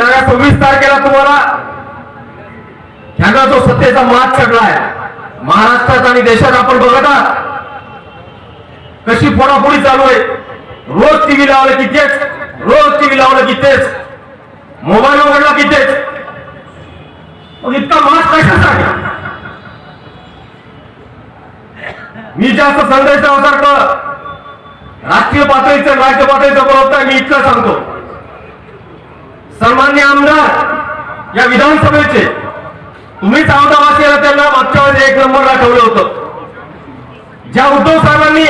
येणाऱ्या सव्वीस तारखेला तुम्हाला ह्यांना जो सत्तेचा मात चढलाय महाराष्ट्रात आणि देशात आपण बघत आहात. कशी फोडाफोडी चालू आहे. रोज टीव्ही लावलं की तेच रोज टीव्ही लावलं की तेच मोबाईल उघडला की तेच. मग इतका मास कशासाठी? मी जास्त संदेशासारखं राष्ट्रीय पातळीचं राज्य पातळीचं बोलत मी इतकं सांगतो. सन्मान्य आमदार या विधानसभेचे. तुम्हीच औदावासीला त्यांना मागच्या वेळेस एक नंबर ठेवलं होतं. ज्या उद्धव साहेबांनी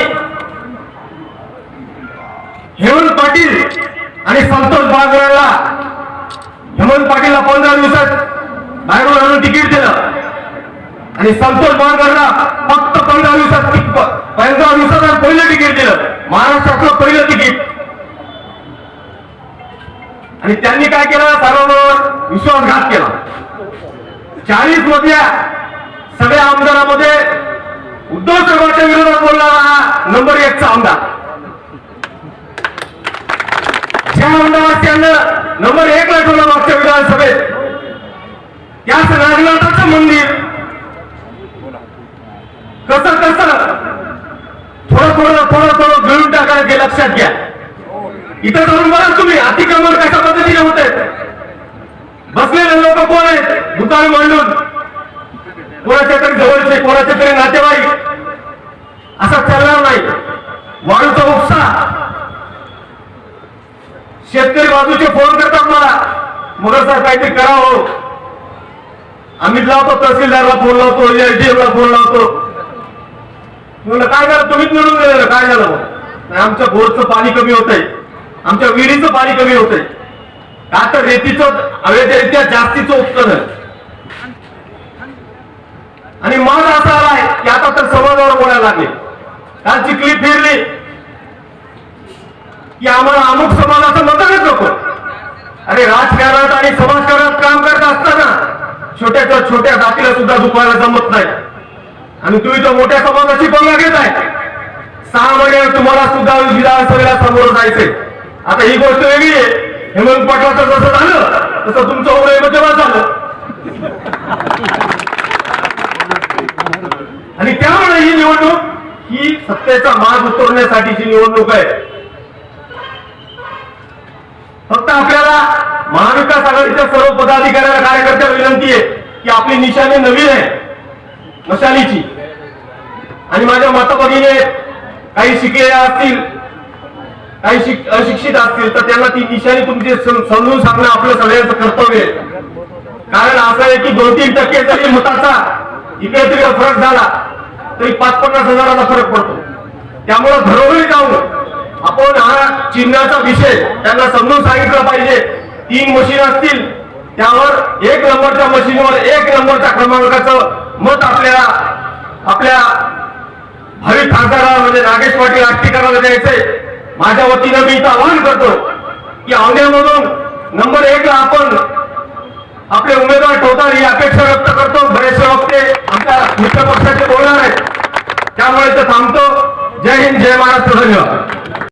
हेमंत पाटील आणि संतोष बागवेला हेमंत पाटीलला पंधरा दिवसात बाहेरून आणून तिकीट दिलं. आणि संतोष बागवेला फक्त पंधरा दिवसात पंधरा दिवसात पहिलं तिकीट दिलं. महाराष्ट्रातलं पहिलं तिकीट. आणि त्यांनी काय केलं? सर्वांवर विश्वासघात केला. चाळीस मधल्या सगळ्या आमदारामध्ये उद्धव साहेबांच्या विरोधात बोलणारा हा नंबर एकचा आमदार. ज्या आमदारात त्यांना नंबर एक ला ठेवला मागच्या विधानसभेत त्याच नागनाथाचं मंदिर. कसं कसं? थोडं थोडं थोडं थोडं गळून टाकायला हे लक्षात घ्या. इथं जाऊन बघा तुम्ही अतिक्रमण कशा पद्धतीने होत आहेत? बसलेले लोक कोण आहेत? दुकान मांडून. कोणाच्या तरी जवळचे कोणाच्या तरी नातेवाईक. असा चालणार नाही. वाळूचा उपसा शेतकरी बाजूचे फोन करतात मला. मुलं सर काहीतरी करावं हो. आम्ही लावतो तहसीलदारला फोन लावतो एसडीएम ला फोन लावतो. म्हणलं काय झालं? तुम्हीच मिळून गेलेलं काय झालं? आमच्या बोरचं पाणी कमी होतंय. आमच्या विहिरीचं पाणी कमी होतंय. का तर रेतीचं अवैधरित्या जास्तीचं उत्पादन आणि मग असा आलाय की आता तर समाजावर बोलायला लागले. कालची क्लिप फिरली की आम्हाला अमुक समाजाचं मतच नको अरे राजकारणात आणि समाजकारणात काम करत असताना छोट्याच्या छोट्या जातीला सुद्धा दुखायला जमत नाही. आणि तुम्ही तर मोठ्या समाजाची पंगा घेत आहे सहा महिन्यावर तुम्हाला सुद्धा विधानसभेला समोर जायचंय. आता ही गोष्ट वेगळी आहे. हेमंत पाटलाचं जसं झालं तसं तुमचं उदय जेव्हा झालं. आणि त्यामुळे ही निवडणूक ही सत्तेचा मार्ग उतरवण्यासाठीची निवडणूक आहे फक्त आपल्याला महाविकास आघाडीच्या सर्व पदाधिकाऱ्याला कार्यकर्त्यांना विनंती आहे की आपली निशाणी नवीन आहे मशालीची आणि माझ्या माता-भगिनी काही शिकलेल्या असतील काही अशिक्षित असतील तर त्यांना ती निशाणी तुमची समजून सांगणं आपलं सगळ्यांचं कर्तव्य आहे. कारण असं आहे की दोन तीन टक्के जरी मताचा इकडे तिकडे फरक झाला तरी पाच पन्नास हजाराचा फरक पडतो. त्यामुळं घरोघरी जाऊन आपण हा चिन्हाचा विषय त्यांना समजून सांगितला पाहिजे. तीन मशीन असतील त्यावर एक नंबरच्या मशीनवर एक नंबरच्या क्रमांकाचं मत आपल्याला आपल्या भावी खासदाराला म्हणजे नागेश पाटील आष्टीकराला द्यायचंय. माझ्या वतीनं मी इथं आवाहन करतो की औंध्यामधून नंबर एक ला आपण आपले उमेदवार ठेवतात ही अपेक्षा व्यक्त करतो. बरेचसे वक्ते आमच्या मित्र पक्षाचे बोलणार आहेत. त्यामुळे इथं थांबतो. जय हिंद जय महाराष्ट्र धन्यवाद.